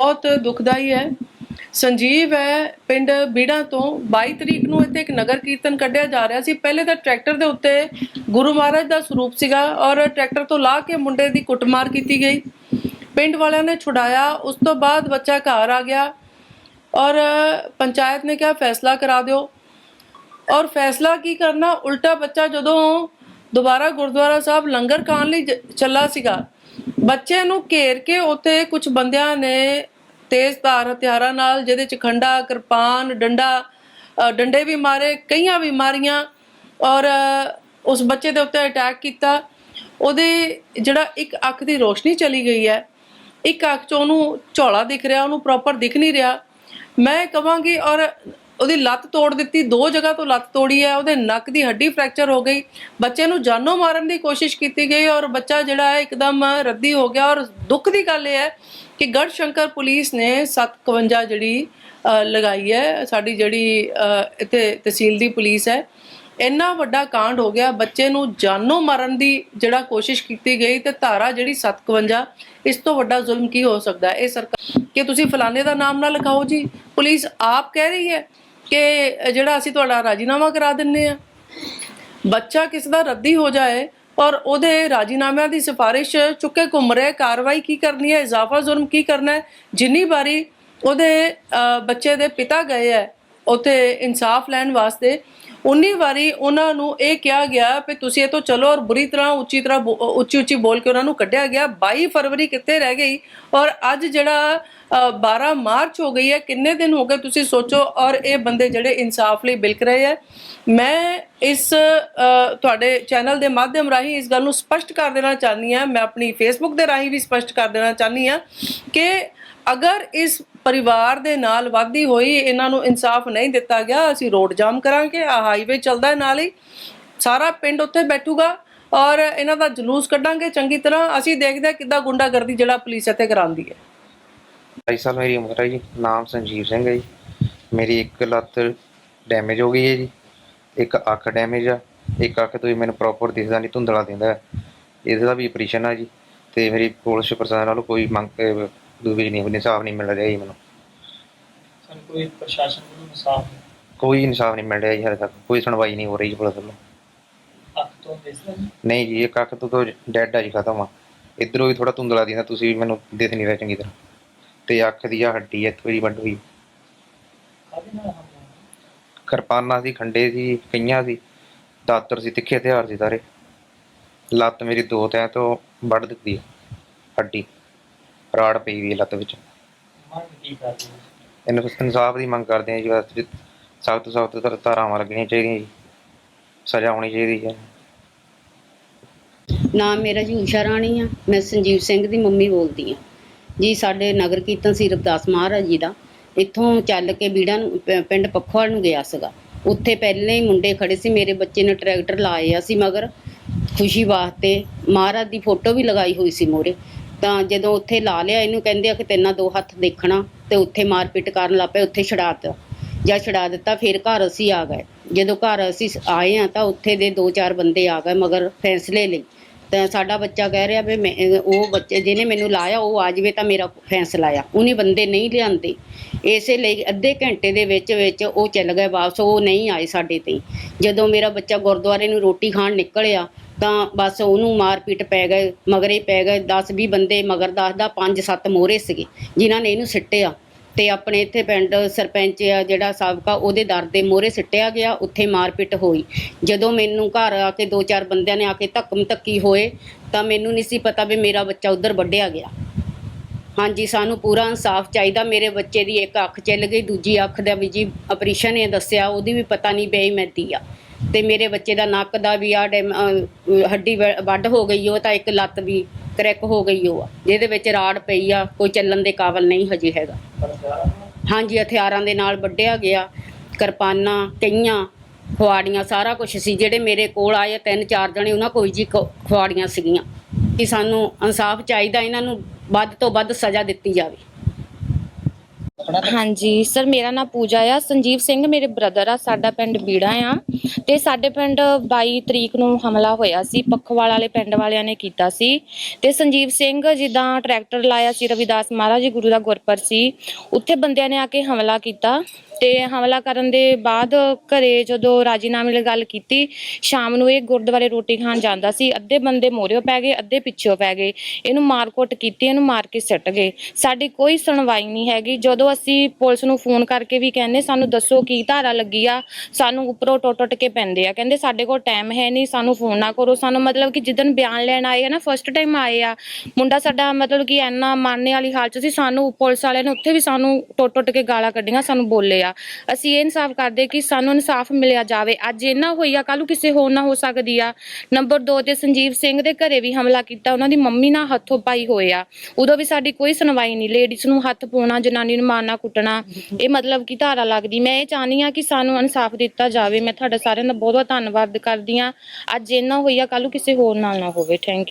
ਬਹੁਤ ਦੁਖਦਾਈ ਹੈ। ਸੰਜੀਵ ਹੈ, ਪਿੰਡ ਬੀੜਾ ਤੋਂ 22 ਤਰੀਕ ਨੂੰ ਇੱਥੇ ਇੱਕ ਨਗਰ ਕੀਰਤਨ ਕੱਢਿਆ ਜਾ ਰਿਹਾ ਸੀ। ਪਹਿਲੇ ਤਾਂ ਟਰੈਕਟਰ ਦੇ ਉੱਤੇ ਗੁਰੂ ਮਹਾਰਾਜ ਦਾ ਸਰੂਪ ਸੀਗਾ ਔਰ ਟਰੈਕਟਰ ਤੋਂ ਲਾ ਕੇ ਮੁੰਡੇ ਦੀ ਕੁੱਟਮਾਰ ਕੀਤੀ ਗਈ। ਪਿੰਡ ਵਾਲਿਆਂ ਨੇ ਛੁਡਾਇਆ, ਉਸ ਤੋਂ ਬਾਅਦ ਬੱਚਾ ਘਰ ਆ ਗਿਆ ਔਰ ਪੰਚਾਇਤ ਨੇ ਕਿਹਾ, ਫੈਸਲਾ ਕਰਾ ਦਿਓ। ਔਰ ਫੈਸਲਾ ਕੀ ਕਰਨਾ, ਉਲਟਾ ਬੱਚਾ ਜਦੋਂ ਦੁਬਾਰਾ ਗੁਰਦੁਆਰਾ ਸਾਹਿਬ ਲੰਗਰ ਖਾਣ ਲਈ ਚੱਲਾ ਸੀਗਾ। ਬੱਚੇ ਨੂੰ ਘੇਰ ਕੇ ਉੱਥੇ ਕੁਝ ਬੰਦਿਆਂ ਨੇ ਤੇਜ਼ ਧਾਰ ਹਥਿਆਰਾਂ ਨਾਲ, ਜਿਹਦੇ ਚ ਖੰਡਾ, ਕਿਰਪਾਨ, ਡੰਡਾ ਡੰਡੇ ਵੀ ਮਾਰੇ, ਕਈਆਂ ਵੀ ਮਾਰੀਆਂ, ਔਰ ਉਸ ਬੱਚੇ ਦੇ ਉੱਤੇ ਅਟੈਕ ਕੀਤਾ। ਉਹਦੇ ਜਿਹੜਾ ਇੱਕ ਅੱਖ ਦੀ ਰੋਸ਼ਨੀ ਚਲੀ ਗਈ ਹੈ, ਇੱਕ ਅੱਖ ਚ ਉਹਨੂੰ ਝੋਲਾ ਦਿਖ ਰਿਹਾ, ਉਹਨੂੰ ਪ੍ਰੋਪਰ ਦਿਖ ਨਹੀਂ ਰਿਹਾ। ਮੈਂ ਕਹਾਂਗੀ ਔਰ ਉਹਦੀ ਲੱਤ ਤੋੜ ਦਿੱਤੀ, ਦੋ ਜਗ੍ਹਾ ਤੋਂ ਲੱਤ ਤੋੜੀ ਹੈ, ਉਹਦੇ ਨੱਕ ਦੀ ਹੱਡੀ ਫ੍ਰੈਕਚਰ ਹੋ ਗਈ। ਬੱਚੇ ਨੂੰ ਜਾਨੋਂ ਮਾਰਨ ਦੀ ਕੋਸ਼ਿਸ਼ ਕੀਤੀ ਗਈ ਔਰ ਬੱਚਾ ਜਿਹੜਾ ਹੈ ਇੱਕਦਮ ਰੱਦੀ ਹੋ ਗਿਆ ਔਰ ਦੁੱਖ ਦੀ ਗੱਲ ਇਹ ਹੈ ਕਿ ਗੜ ਸ਼ੰਕਰ ਪੁਲਿਸ ਨੇ 751 ਜਿਹੜੀ ਲਗਾਈ ਹੈ, ਸਾਡੀ ਜਿਹੜੀ ਇੱਥੇ ਤਹਿਸੀਲ ਦੀ ਪੁਲਿਸ ਹੈ, ਇੰਨਾ ਵੱਡਾ ਕਾਂਡ ਹੋ ਗਿਆ, ਬੱਚੇ ਨੂੰ ਜਾਨੋਂ ਮਾਰਨ ਦੀ ਜਿਹੜਾ ਕੋਸ਼ਿਸ਼ ਕੀਤੀ ਗਈ ਤੇ ਧਾਰਾ ਜਿਹੜੀ 751 ਇਸ ਤੋਂ ਵੱਡਾ ਜ਼ੁਲਮ ਕੀ ਹੋ ਸਕਦਾ ਇਹ ਸਰਕਾਰ ਕਿ ਤੁਸੀਂ ਫਲਾਣੇ ਦਾ ਨਾਮ ਨਾ ਲਿਖਾਓ ਜੀ। ਪੁਲਿਸ ਆਪ ਕਹਿ ਰਹੀ ਹੈ ਕਿ ਜਿਹੜਾ ਅਸੀਂ ਤੁਹਾਡਾ ਰਾਜੀਨਾਮਾ ਕਰਾ ਦਿੰਨੇ ਆ। ਬੱਚਾ ਕਿਸ ਦਾ ਰੱਦੀ ਹੋ ਜਾਏ ਔਰ ਉਹਦੇ ਰਾਜੀਨਾਮਿਆਂ ਦੀ ਸਿਫਾਰਿਸ਼ ਚੁੱਕੇ ਘੁੰਮ ਰਹੇ, ਕਾਰਵਾਈ ਕੀ ਕਰਨੀ ਹੈ, ਇਜ਼ਾਫਾ ਜ਼ੁਲਮ ਕੀ ਕਰਨਾ ਹੈ, ਜਿੰਨੀ ਵਾਰੀ ਉਹਦੇ ਬੱਚੇ ਦੇ ਪਿਤਾ ਗਏ ਹੈ, ਉਥੇ ਇਨਸਾਫ ਲੈਣ ਵਾਸਤੇ ਉਨੀ ਵਾਰੀ ਉਹਨਾਂ ਨੂੰ ਇਹ ਕਿਹਾ ਗਿਆ ਕਿ ਤੁਸੀਂ ਇਹ ਤੋਂ ਚਲੋ ਔਰ ਬੁਰੀ ਤਰ੍ਹਾਂ ਉੱਚੀ ਤਰ੍ਹਾਂ ਬੋ- ਉੱਚੀ ਉੱਚੀ ਬੋਲ ਕੇ ਉਹਨਾਂ ਨੂੰ ਕੱਢਿਆ ਗਿਆ। 22 ਫਰਵਰੀ ਕਿੱਥੇ ਰਹਿ ਗਈ? ਔਰ ਅੱਜ ਜਿਹੜਾ ਅ, 12 ਮਾਰਚ ਹੋ ਗਈ ਹੈ ਕਿੰਨੇ ਦਿਨ ਹੋ ਗਏ ਤੁਸੀਂ ਸੋਚੋ? ਔਰ ਇਹ ਬੰਦੇ ਜਿਹੜੇ ਇਨਸਾਫ ਲਈ ਬਿਲਕ ਰਹੇ ਹੈ। ਮੈਂ ਇਸ ਤੁਹਾਡੇ ਚੈਨਲ ਦੇ ਮਾਧਿਅਮ ਰਾਹੀਂ ਇਸ ਗੱਲ ਨੂੰ ਸਪਸ਼ਟ ਕਰ ਦੇਣਾ ਚਾਹਨੀ ਹਾਂ। ਮੈਂ ਆਪਣੀ ਫੇਸਬੁੱਕ ਦੇ ਰਾਹੀਂ ਵੀ ਸਪਸ਼ਟ ਕਰ ਦੇਣਾ ਚਾਹਨੀ ਹਾਂ ਕਿ ਅਗਰ ਇਸ ਪਰਿਵਾਰ ਦੇ ਨਾਲ ਵਾਦੀ ਹੋਈ, ਇਹਨਾਂ ਨੂੰ ਇਨਸਾਫ ਨਹੀਂ ਦਿੱਤਾ ਗਿਆ, ਅਸੀਂ ਰੋਡ ਜਾਮ ਕਰਾਂਗੇ ਆ ਹਾਈਵੇ ਚੱਲਦਾ ਨਾਲ ਹੀ। ਸਾਰਾ ਪਿੰਡ ਉੱਥੇ ਬੈਠੂਗਾ ਔਰ ਇਹਨਾਂ ਦਾ ਜਲੂਸ ਕੱਢਾਂਗੇ ਚੰਗੀ ਤਰ੍ਹਾਂ। ਅਸੀਂ ਦੇਖਦੇ ਕਿੱਦਾਂ ਗੁੰਡਾਗਰਦੀ ਜਿਹੜਾ ਪੁਲਿਸ ਇੱਥੇ ਕਰਾਉਂਦੀ ਹੈ। 22 ਸਾਲ ਮੇਰੀ ਉਮਰ ਹੈ ਜੀ, ਨਾਮ ਸੰਜੀਵ ਸਿੰਘ ਹੈ ਜੀ। ਮੇਰੀ ਇੱਕ ਲੱਤ ਡੈਮੇਜ ਹੋ ਗਈ ਹੈ ਜੀ। ਇੱਕ ਅੱਖ ਡੈਮੇਜ ਆ। ਇੱਕ ਅੱਖ ਤੋਂ ਹੀ ਮੈਨੂੰ ਪ੍ਰੋਪਰ ਦਿਖਦਾ ਨਹੀਂ, ਧੁੰਦਲਾ ਦਿੰਦਾ ਇਹਦਾ ਵੀ ਆਪਰੇਸ਼ਨ ਆ ਜੀ। ਤੇ ਮੇਰੀ ਪੁਲਿਸ ਪ੍ਰਸ਼ਾਸਨ ਨਾਲੋਂ ਕੋਈ ਮੰਗ ਦੂਜੀ ਨਹੀਂ ਇਨਸਾਫ ਨਹੀਂ ਮਿਲ ਰਿਹਾ ਜੀ ਮੈਨੂੰ। ਸਾਨੂੰ ਕੋਈ ਪ੍ਰਸ਼ਾਸਨ ਇਨਸਾਫ ਨਹੀਂ। ਕੋਈ ਇਨਸਾਫ ਨਹੀਂ ਮਿਲ ਰਿਹਾ ਜੀ ਹਾਲੇ ਤੱਕ ਕੋਈ ਸੁਣਵਾਈ ਨਹੀਂ ਹੋ ਰਹੀ ਜੀ ਪੁਲਿਸ ਵੱਲੋਂ। ਅੱਖ ਤੋਂ ਦਿਸਦਾ ਨਹੀਂ ਨਹੀਂ ਜੀ ਇੱਕ ਅੱਖ ਤੋਂ ਤਾਂ ਡੈਡ ਆ ਜੀ ਖਤਮ ਆ। ਇਧਰੋਂ ਵੀ ਥੋੜਾ ਧੁੰਦਲਾ ਦਿੰਦਾ ਤੁਸੀਂ ਮੈਨੂੰ ਦਿਖ ਨਹੀਂ ਰਿਹਾ ਚੰਗੀ ਤਰ੍ਹਾਂ। ਤੇ ਅੱਖ ਦੀ ਆ ਹੱਡੀ ਇੱਥੋਂ ਜੀ ਵੱਢ ਹੋਈ। ਕਾਹਦੇ ਨਾਲ ਹਮਲਾ ਹੋਇਆ? ਕਿਰਪਾਨਾਂ ਸੀ ਖੰਡੇ ਸੀ ਕਈਆਂ ਸੀ ਦਾਤਰ ਸੀ ਤਿੱਖੇ ਹਥਿਆਰ ਸੀ ਸਾਰੇ। ਲੱਤ ਮੇਰੀ ਦੋ ਤੈਂ ਤੋਂ ਵੱਢ ਦਿੱਤੀ ਹੈ, ਹੱਡੀ। ਰਾੜ ਪਈ ਵੀ ਲੱਤ ਵਿੱਚ। ਮੰਗ ਕੀ ਕਰਦੇ ਹੋ? ਇਹਨੂੰ ਇਨਸਾਫ ਦੀ ਮੰਗ ਕਰਦੇ ਹਾਂ ਜੀ ਬਸ ਸਖਤ ਤੋਂ ਸਖਤ ਧਾਰਾਵਾਂ ਲੱਗਣੀਆਂ ਚਾਹੀਦੀਆਂ ਜੀ। ਸਜ਼ਾ ਹੋਣੀ ਚਾਹੀਦੀ ਹੈ। ਨਾਮ ਮੇਰਾ ਜੀ ਊਸ਼ਾ ਰਾਣੀ ਆ। ਮੈਂ ਸੰਜੀਵ ਸਿੰਘ ਦੀ ਮੰਮੀ ਬੋਲਦੀ ਆ ਜੀ ਸਾਡੇ ਨਗਰ ਕੀਰਤਨ ਸੀ ਰਵਿਦਾਸ ਮਹਾਰਾਜ ਜੀ ਦਾ। ਇੱਥੋਂ ਚੱਲ ਕੇ ਬੀੜਾ ਨੂੰ ਪ- ਪਿੰਡ ਪੱਖੋਵਾਲ ਨੂੰ ਗਿਆ ਸੀਗਾ। ਉੱਥੇ ਪਹਿਲੇ ਹੀ ਮੁੰਡੇ ਖੜੇ ਸੀ। ਮੇਰੇ ਬੱਚੇ ਨੇ ਟਰੈਕਟਰ ਲਾਏ ਸੀ ਮਗਰ ਖੁਸ਼ੀ ਵਾਸਤੇ ਮਹਾਰਾਜ ਦੀ ਫੋਟੋ ਵੀ ਲਗਾਈ ਹੋਈ ਸੀ ਮੋਰੇ। ਤਾਂ ਜਦੋਂ ਉੱਥੇ ਲਾ ਲਿਆ, ਇਹਨੂੰ ਕਹਿੰਦੇ ਆ ਕਿ ਤੇਨਾਂ ਦੋ ਹੱਥ ਦੇਖਣਾ ਤੇ ਉੱਥੇ ਮਾਰਪੀਟ ਕਰਨ ਲੱਗ ਪਏ, ਉੱਥੇ ਛਡਾ ਦਿੱਤਾ। ਜਾਂ ਛਡਾ ਦਿੱਤਾ, ਫਿਰ ਘਰ ਅਸੀਂ ਆ ਗਏ। ਜਦੋਂ ਘਰ ਅਸੀਂ ਆਏ ਆ ਤਾਂ ਉੱਥੇ ਦੇ ਦੋ ਚਾਰ ਬੰਦੇ ਆ ਗਏ ਮਗਰ ਫੈਸਲੇ ਲਈ। ਤਾਂ ਸਾਡਾ ਬੱਚਾ ਕਹਿ ਰਿਹਾ ਵੀ ਮੈਂ ਉਹ ਬੱਚੇ ਜਿਹਨੇ ਮੈਨੂੰ ਲਾਇਆ, ਉਹ ਆ ਜਾਵੇ ਤਾਂ ਮੇਰਾ ਫੈਸਲਾ ਆ। ਉਹਨੇ ਬੰਦੇ ਨਹੀਂ ਲਿਆਂਦੇ। ਇਸੇ ਲਈ ਅੱਧੇ ਘੰਟੇ ਦੇ ਵਿੱਚ ਵਿੱਚ ਉਹ ਚੱਲ ਗਏ ਵਾਪਸ, ਉਹ ਨਹੀਂ ਆਏ ਸਾਡੇ ਤੇ। ਜਦੋਂ ਮੇਰਾ ਬੱਚਾ ਗੁਰਦੁਆਰੇ ਨੂੰ ਰੋਟੀ ਖਾਣ ਨਿਕਲਿਆ ਤਾਂ ਬਸ ਉਹਨੂੰ ਮਾਰ ਪੀਟ ਪੈ ਗਏ, ਮਗਰੇ ਪੈ ਗਏ 10 20 ਬੰਦੇ ਮਗਰ ਦੱਸਦਾ 5 7 ਮੋਹਰੇ ਸੀਗੇ, ਜਿਨ੍ਹਾਂ ਨੇ ਇਹਨੂੰ ਸਿੱਟਿਆ। ਤੇ ਆਪਣੇ ਇੱਥੇ ਪਿੰਡ ਸਰਪੰਚ ਆ ਜਿਹੜਾ ਸਾਬਕਾ, ਉਹਦੇ ਦਰ ਦੇ ਮੋਹਰੇ ਸਿੱਟਿਆ ਗਿਆ, ਉੱਥੇ ਮਾਰਪੀਟ ਹੋਈ। ਜਦੋਂ ਮੈਨੂੰ ਘਰ ਆ ਕੇ ਦੋ ਚਾਰ ਬੰਦਿਆਂ ਨੇ ਆ ਕੇ ਧੱਕਮ ਧੱਕੀ ਹੋਏ, ਤਾਂ ਮੈਨੂੰ ਨਹੀਂ ਸੀ ਪਤਾ ਵੀ ਮੇਰਾ ਬੱਚਾ ਉਧਰ ਵੱਢਿਆ ਗਿਆ। ਹਾਂਜੀ, ਸਾਨੂੰ ਪੂਰਾ ਇਨਸਾਫ ਚਾਹੀਦਾ। ਮੇਰੇ ਬੱਚੇ ਦੀ ਇੱਕ ਅੱਖ ਚੱਲ ਗਈ, ਦੂਜੀ ਅੱਖ ਦਾ ਵੀ ਜੀ ਆਪਰੇਸ਼ਨ ਇਹ ਦੱਸਿਆ, ਉਹਦੀ ਵੀ ਪਤਾ ਨਹੀਂ ਬੇਈਮੈਤੀ ਆ। ਤੇ ਮੇਰੇ ਬੱਚੇ ਦਾ ਨੱਕ ਦਾ ਵੀ ਆ ਡੈਮ- ਹੱਡੀ ਵ- ਵੱਢ ਹੋ ਗਈ, ਉਹ ਤਾਂ ਇੱਕ ਲੱਤ ਵੀ ਕਰੈਕ ਹੋ ਗਈ ਉਹ ਆ। ਜਿਹਦੇ ਵਿੱਚ ਰਾੜ ਪਈ ਆ, ਕੋਈ ਚੱਲਣ ਦੇ ਕਾਬਲ ਨਹੀਂ ਹਜੇ ਹੈਗਾ। ਹਾਂਜੀ, ਹਥਿਆਰਾਂ ਦੇ ਨਾਲ ਵੱਢਿਆ ਗਿਆ, ਕਿਰਪਾਨਾਂ, ਕਈਆਂ, ਖੁਆੜੀਆਂ, ਸਾਰਾ ਕੁਝ ਸੀ। ਜਿਹੜੇ ਮੇਰੇ ਕੋਲ ਆਏ, ਤਿੰਨ ਚਾਰ ਜਣੇ, ਉਹਨਾਂ ਕੋਈ ਜੀ ਕ- ਖੁਆੜੀਆਂ ਸੀਗੀਆਂ ਕਿ ਸਾਨੂੰ ਇਨਸਾਫ ਚਾਹੀਦਾ, ਇਹਨਾਂ ਨੂੰ ਵੱਧ ਤੋਂ ਵੱਧ ਸਜ਼ਾ ਦਿੱਤੀ ਜਾਵੇ। ਖੜਾ ਹਾਂਜੀ, ਸਰ, ਮੇਰਾ ਨਾਮ ਪੂਜਾ ਆ। ਸੰਜੀਵ ਸਿੰਘ, ਮੇਰੇ ਬ੍ਰਦਰ ਆ, ਸਾਡਾ ਪਿੰਡ ਬੀੜਾ ਆ। ਤੇ ਸਾਡੇ ਪਿੰਡ 22 ਤਰੀਕ ਨੂੰ ਹਮਲਾ ਹੋਇਆ ਸੀ। ਪੱਖਵਾਲ ਵਾਲੇ ਪਿੰਡ ਵਾਲਿਆਂ ਨੇ ਕੀਤਾ ਸੀ। ਤੇ ਸੰਜੀਵ ਸਿੰਘ ਜਿੱਦਾਂ ਟਰੈਕਟਰ ਲਾਇਆ ਸੀ, ਰਵਿਦਾਸ ਮਹਾਰਾਜ ਜੀ, ਗੁਰੂ ਦਾ ਗੁਰਪੁਰ ਸੀ, ਉੱਥੇ ਬੰਦਿਆਂ ਨੇ ਆ ਕੇ ਹਮਲਾ ਕੀਤਾ। ਤੇ ਹਮਲਾ ਕਰਨ ਦੇ ਬਾਅਦ ਘਰੇ ਜਦੋਂ ਰਾਜੀਨਾਮੇ ਲਈ ਗੱਲ ਕੀਤੀ, ਸ਼ਾਮ ਨੂੰ ਇਹ ਗੁਰਦੁਆਰੇ ਰੋਟੀ ਖਾਣ ਜਾਂਦਾ ਸੀ। ਅੱਧੇ ਬੰਦੇ ਮੋਰਿਓ ਪੈ ਗਏ, ਅੱਧੇ ਪਿੱਛੋਂ ਪੈ ਗਏ। ਇਹਨੂੰ ਮਾਰਕੁੱਟ ਕੀਤੀ, ਇਹਨੂੰ ਮਾਰ ਕੇ ਸਿੱਟ ਗਏ। ਸਾਡੀ ਕੋਈ ਸੁਣਵਾਈ ਨਹੀਂ ਹੈਗੀ। ਜਦੋਂ ਅਸੀਂ ਪੁਲਿਸ ਨੂੰ ਫੋਨ ਕਰਕੇ ਵੀ ਕਹਿੰਦੇ, ਸਾਨੂੰ ਦੱਸੋ ਕੀ ਧਾਰਾ ਲੱਗੀ ਆ? ਸਾਨੂੰ ਉੱਪਰੋਂ ਟੁੱਟ ਟੁੱਟ ਕੇ ਪੈਂਦੇ ਆ। ਕਹਿੰਦੇ, ਸਾਡੇ ਕੋਲ ਟਾਈਮ ਹੈ ਨਹੀਂ, ਸਾਨੂੰ ਫੋਨ ਨਾ ਕਰੋ। ਸਾਨੂੰ ਮਤਲਬ ਕਿ ਜਿੱਦਣ ਬਿਆਨ ਲੈਣ ਆਏ ਆ ਨਾ ਫਸਟ ਟਾਈਮ ਆਏ ਆ, ਮੁੰਡਾ ਸਾਡਾ ਮਤਲਬ ਕਿ ਇੰਨਾ ਮਾਰਨੇ ਵਾਲੀ ਹਾਲਤ 'ਚ ਸੀ, ਸਾਨੂੰ ਪੁਲਿਸ ਵਾਲਿਆਂ ਨੇ ਉੱਥੇ ਵੀ ਸਾਨੂੰ ਟੁੱਟ ਟੁੱਟ ਕੇ ਗਾਲਾਂ ਕੱਢੀਆਂ, ਸਾਨੂੰ ਬੋਲੇ ਆ। ਅਸੀਂ ਇਹ ਇਨਸਾਫ ਕਰਦੇ ਕਿ ਸਾਨੂੰ ਇਨਸਾਫ ਮਿਲਿਆ ਜਾਵੇ। ਅੱਜ ਇਹਨਾਂ ਹੋਈ ਆ ਕੱਲ ਨੂੰ ਕਿਸੇ ਹੋਰ ਨਾ ਹੋ ਸਕਦੀ ਆ। ਨੰਬਰ 2 ਤੇ ਸੰਜੀਵ ਸਿੰਘ ਦੇ ਘਰੇ ਵੀ ਹਮਲਾ ਕੀਤਾ, ਉਹਨਾਂ ਦੀ ਮੰਮੀ ਨਾਲ ਹੱਥੋਂ ਪਾਈ ਹੋਏ ਆ। ਉਦੋਂ ਵੀ ਸਾਡੀ ਕੋਈ ਸੁਣਵਾਈ ਨਹੀਂ ਲੇਡੀਜ਼ ਨੂੰ ਹੱਥ ਪਾਉਣਾ, ਜਨਾਨੀ ਨੂੰ ਮਾਰਨਾ, ਕੁੱਟਣਾ, ਇਹ ਮਤਲਬ ਕਿ ਧਾਰਾ ਲੱਗਦੀ। ਮੈਂ ਇਹ ਚਾਹਨੀ ਆ ਕਿ ਸਾਨੂੰ ਇਨਸਾਫ ਦਿੱਤਾ ਜਾਵੇ। ਮੈਂ ਤੁਹਾਡਾ ਸਾਰਿਆਂ ਦਾ ਬਹੁਤ ਬਹੁਤ ਧੰਨਵਾਦ ਕਰਦੀ ਆ ਅੱਜ ਇਹਨਾਂ ਹੋਈ ਆ ਕੱਲ ਨੂੰ ਕਿਸੇ ਹੋਰ ਨਾਲ ਨਾ ਹੋਵੇ। ਥੈਂਕ